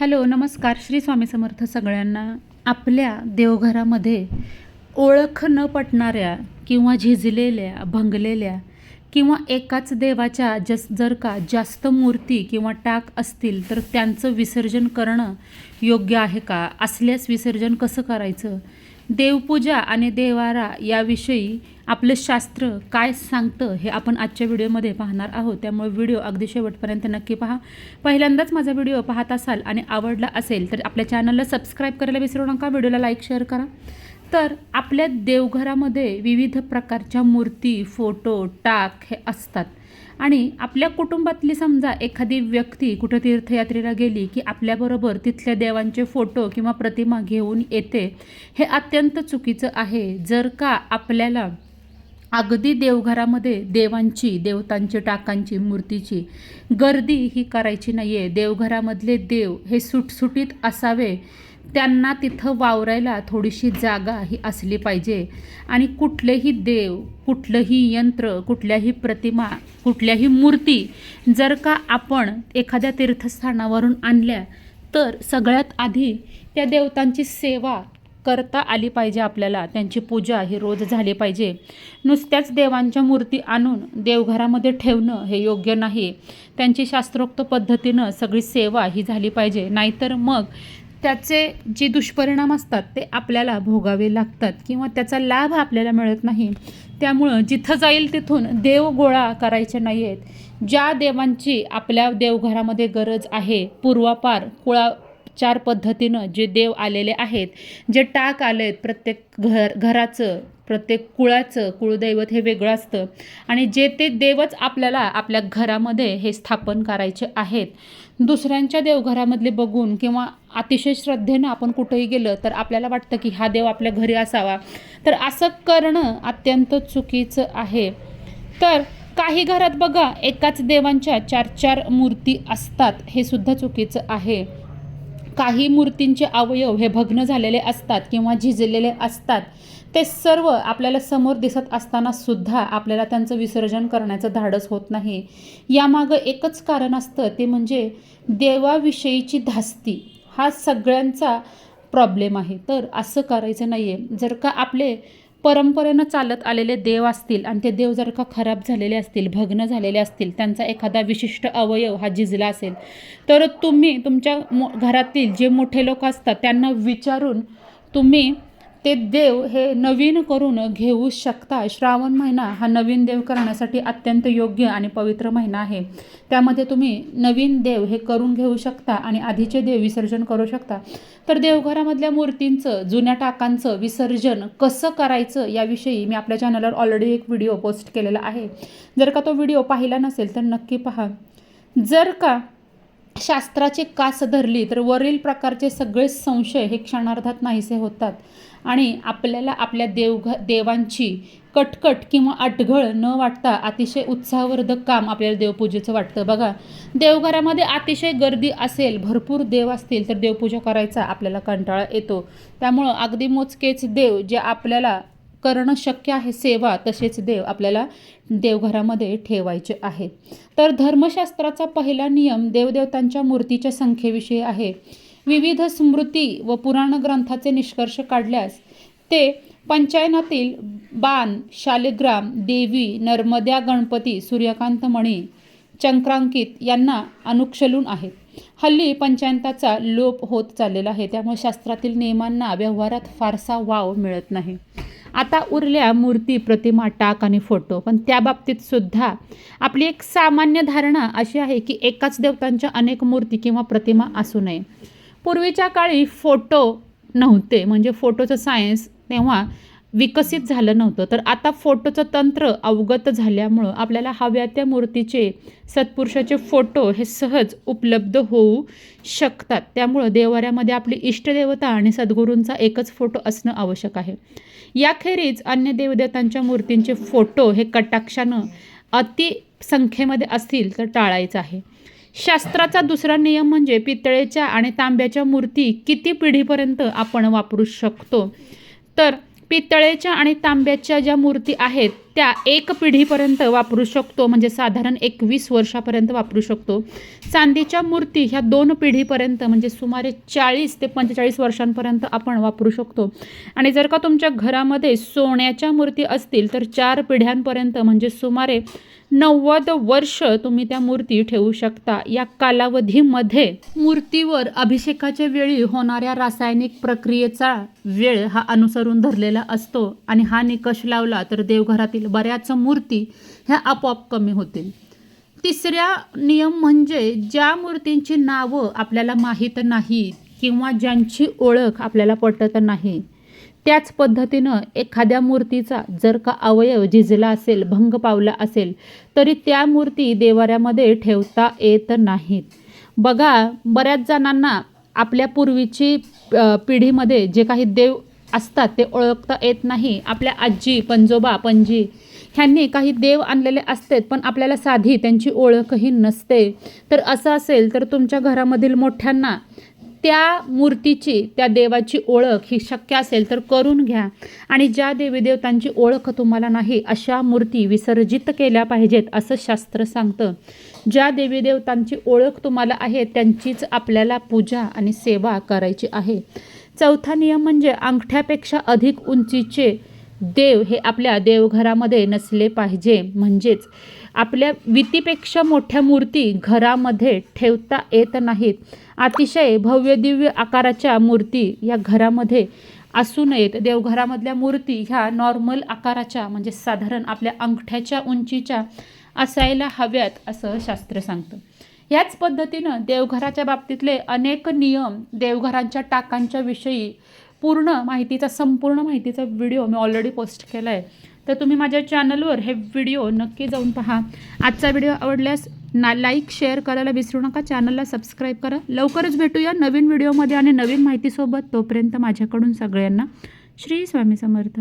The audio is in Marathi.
हॅलो नमस्कार. श्री स्वामी समर्थ सगळ्यांना. आपल्या देवघरामध्ये ओळख न पटणाऱ्या किंवा झिजलेल्या भंगलेल्या किंवा एकाच देवाच्या जस जर का जास्त मूर्ती किंवा टाक असतील तर त्यांचं विसर्जन करणं योग्य आहे का? असल्यास विसर्जन कसं करायचं? देवपूजा आणि देवारा याविषयी आपलं शास्त्र काय सांगतं हे आपण आजच्या व्हिडिओमध्ये पाहणार आहोत. त्यामुळे व्हिडिओ अगदी शेवटपर्यंत नक्की पहा. पहिल्यांदाच माझा व्हिडिओ पाहत असाल आणि आवडला असेल तर आपल्या चॅनलला सबस्क्राईब करायला विसरू नका. व्हिडिओला लाईक शेअर करा. तर आपल्या देवघरामध्ये विविध प्रकारच्या मूर्ती फोटो टाक हे असतात. आणि आपल्या कुटुंबातली समजा एखादी व्यक्ती कुठं तीर्थयात्रेला गेली की आपल्याबरोबर तिथल्या देवांचे फोटो किंवा प्रतिमा घेऊन येते हे अत्यंत चुकीचं आहे. जर का आपल्याला अगदी देवघरामध्ये देवांची देवतांची टाकांची मूर्तीची गर्दी ही करायची नाही आहे देवघरामधले देव हे सुटसुटीत असावे त्यांना तिथं वावरायला थोडीशी जागा ही असली पाहिजे. आणि कुठलेही देव कुठलंही यंत्र कुठल्याही प्रतिमा कुठल्याही मूर्ती जर का आपण एखाद्या तीर्थस्थानावरून आणल्या तर सगळ्यात आधी त्या देवतांची सेवा करता आली पाहिजे आपल्याला. त्यांची पूजा ही रोज झाली पाहिजे. नुसत्याच देवांच्या मूर्ती आणून देवघरामध्ये ठेवणं हे योग्य नाही. त्यांची शास्त्रोक्त पद्धतीनं सगळी सेवा ही झाली पाहिजे. नाहीतर मग त्याचे जे दुष्परिणाम असतात ते आपल्याला भोगावे लागतात किंवा त्याचा लाभ आपल्याला मिळत नाही. त्यामुळं जिथं जाईल तिथून देव गोळा करायचे नाही आहेत ज्या देवांची आपल्या देवघरामध्ये गरज आहे पूर्वापार कुळा चार पद्धतीनं जे देव आलेले आहेत जे टाक आले आहेत प्रत्येक घर घराचं प्रत्येक कुळाचं कुळदैवत हे वेगळं असतं. आणि जे ते देवच आपल्याला आपल्या घरामध्ये हे स्थापन करायचे आहेत. दुसऱ्यांच्या देवघरामधले बघून किंवा अतिशय श्रद्धेनं आपण कुठेही गेलं तर आपल्याला वाटतं की हा देव आपल्या घरी असावा. तर असं करणं अत्यंत चुकीचं आहे. तर काही घरात बघा एकाच देवांच्या चार चार मूर्ती असतात हे सुद्धा चुकीचं आहे. काही मूर्तींचे अवयव हे भग्न झालेले असतात किंवा झिजलेले असतात. ते सर्व आपल्याला समोर दिसत असताना सुद्धा आपल्याला त्यांचं विसर्जन करण्याचं धाडस होत नाही. यामागं एकच कारण असतं ते म्हणजे देवाविषयीची धास्ती. हा सगळ्यांचा प्रॉब्लेम आहे. तर असं करायचं नाही आहे जर का आपले परंपरेनं चालत आलेले देव असतील आणि ते देव जर का खराब झालेले असतील भग्न झालेले असतील त्यांचा एखादा विशिष्ट अवयव हा झिजला असेल तर तुम्ही तुमच्या मो घरातील जे मोठे लोक असतात त्यांना विचारून तुम्ही ते देव हे नवीन करून घेऊ शकता. श्रावण महिना हा नवीन देव करण्यासाठी अत्यंत योग्य आणि पवित्र महिना आहे. त्यामध्ये तुम्ही नवीन देव हे करून घेऊ शकता आणि आधीचे देव विसर्जन करू शकता. तर देवघरामधल्या मूर्तींचं जुन्या टाकांचं विसर्जन कसं करायचं याविषयी मी आपल्या चॅनलवर ऑलरेडी एक व्हिडिओ पोस्ट केलेला आहे. जर का तो व्हिडिओ पाहिला नसेल तर नक्की पहा. जर का शास्त्राची कास धरली तर वरील प्रकारचे सगळे संशय हे क्षणार्धात नाहीसे होतात. आणि आपल्याला आपल्या देवघ देवांची कटकट किंवा अटघळ न वाटता अतिशय उत्साहवर्धक काम आपल्याला देवपूजेचं वाटतं. बघा देवघरामध्ये अतिशय गर्दी असेल भरपूर देव असतील तर देवपूजा करायचा आपल्याला कंटाळा येतो. त्यामुळं अगदी मोजकेच देव जे आपल्याला करणं शक्य आहे सेवा तसेच देव आपल्याला देवघरामध्ये ठेवायचे आहेत. तर धर्मशास्त्राचा पहिला नियम देवदेवतांच्या मूर्तीच्या संख्येविषयी आहे. विविध स्मृती व पुराण ग्रंथाचे निष्कर्ष काढल्यास ते पंचायनातील बाण शालिग्राम देवी नर्मद्या गणपती सूर्यकांत मणी चंक्रांकित यांना अनुक्षलून आहेत. हल्ली पंचायताचा लोप होत चाललेला आहे त्यामुळे शास्त्रातील नियमांना व्यवहारात फारसा वाव मिळत नाही. आता उरल्या मूर्ती प्रतिमा टाक आणि फोटो. पण त्या बाबतीत सुद्धा आपली एक सामान्य धारणा अशी आहे की एकाच देवतांच्या अनेक मूर्ती किंवा प्रतिमा असू नये. पूर्वीच्या काळी फोटो नव्हते. म्हणजे फोटोचं सायन्स तेव्हा विकसित झालं नव्हतं. तर आता फोटोचं तंत्र अवगत झाल्यामुळं आपल्याला हव्या त्या मूर्तीचे सत्पुरुषाचे फोटो हे सहज उपलब्ध होऊ शकतात. त्यामुळं देवाऱ्यामध्ये आपली इष्टदेवता आणि सद्गुरूंचा एकच फोटो असणं आवश्यक आहे. याखेरीज अन्य देवदेवतांच्या मूर्तींचे फोटो हे कटाक्षानं अति संख्येमध्ये असतील तर टाळायचं आहे. शास्त्राचा दुसरा नियम म्हणजे पितळेच्या आणि तांब्याच्या मूर्ती किती पिढीपर्यंत आपण वापरू शकतो? तर पितळेच्या आणि तांब्याच्या ज्या मूर्ती आहेत त्या एक पिढीपर्यंत वापरू शकतो म्हणजे साधारण एकवीस वर्षापर्यंत वापरू शकतो. चांदीच्या मूर्ती ह्या दोन पिढीपर्यंत म्हणजे सुमारे चाळीस ते पंचेचाळीस वर्षांपर्यंत आपण वापरू शकतो. आणि जर का तुमच्या घरामध्ये सोन्याच्या मूर्ती असतील तर चार पिढ्यांपर्यंत म्हणजे सुमारे नव्वद वर्ष तुम्ही त्या मूर्ती ठेवू शकता. या कालावधीमध्ये मूर्तीवर अभिषेकाच्या वेळी होणाऱ्या रासायनिक प्रक्रियेचा वेळ हा अनुसरून धरलेला असतो. आणि हा निकष लावला तर देवघरातील बऱ्याच मूर्ती ह्या आपोआप कमी होतील. तिसऱ्या नियम म्हणजे ज्या मूर्तींची नावं आपल्याला माहीत नाहीत किंवा ज्यांची ओळख आपल्याला पटत नाही त्याच पद्धतीनं एखाद्या मूर्तीचा जर का अवयव झिजला असेल भंग पावला असेल तरी त्या मूर्ती देवाऱ्यामध्ये ठेवता येत नाहीत. बघा बऱ्याच जणांना आपल्या पूर्वीची पिढीमध्ये जे काही देव असतात ते ओळखता येत नाही. आपल्या आजी पंजोबा पणजी ह्यांनी काही देव आणलेले असतात पण आपल्याला साधी त्यांची ओळखही नसते. तर असं असेल तर तुमच्या घरामधील मोठ्यांना त्या मूर्तीची त्या देवाची ओळख ही शक्य असेल तर करून घ्या. आणि ज्या देवी देवतांची ओळख तुम्हाला नाही अशा मूर्ती विसर्जित केल्या पाहिजेत असं शास्त्र सांगतं. ज्या देवी देवतांची ओळख तुम्हाला आहे त्यांचीच आपल्याला पूजा आणि सेवा करायची आहे. चौथा नियम म्हणजे अंगठ्यापेक्षा अधिक उंचीचे देव हे आपल्या देवघरामध्ये नसले पाहिजे. म्हणजेच आपल्या वितीपेक्षा मोठ्या मूर्ती घरामध्ये ठेवता येत नाहीत. अतिशय भव्य दिव्य आकाराच्या मूर्ती या घरामध्ये असू नयेत. देवघरामधल्या मूर्ती ह्या नॉर्मल आकाराच्या म्हणजे साधारण आपल्या अंगठ्याच्या उंचीच्या असायला हव्यात असं शास्त्र सांगतं. याच पद्धतीनं देवघराच्या बाबतीतले अनेक नियम देवघरांच्या टाकांच्या विषयी पूर्ण माहितीचा संपूर्ण माहितीचा व्हिडिओ मी ऑलरेडी पोस्ट केला आहे तर तुम्ही माझ्या चॅनलवर हे व्हिडिओ नक्की जाऊन पहा. आजचा व्हिडिओ आवडल्यास ना लाईक शेअर करायला विसरू नका. चॅनलला सबस्क्राईब करा. लवकरच भेटूया नवीन व्हिडिओमध्ये आणि नवीन माहितीसोबत. तोपर्यंत माझ्याकडून सगळ्यांना श्री स्वामी समर्थ.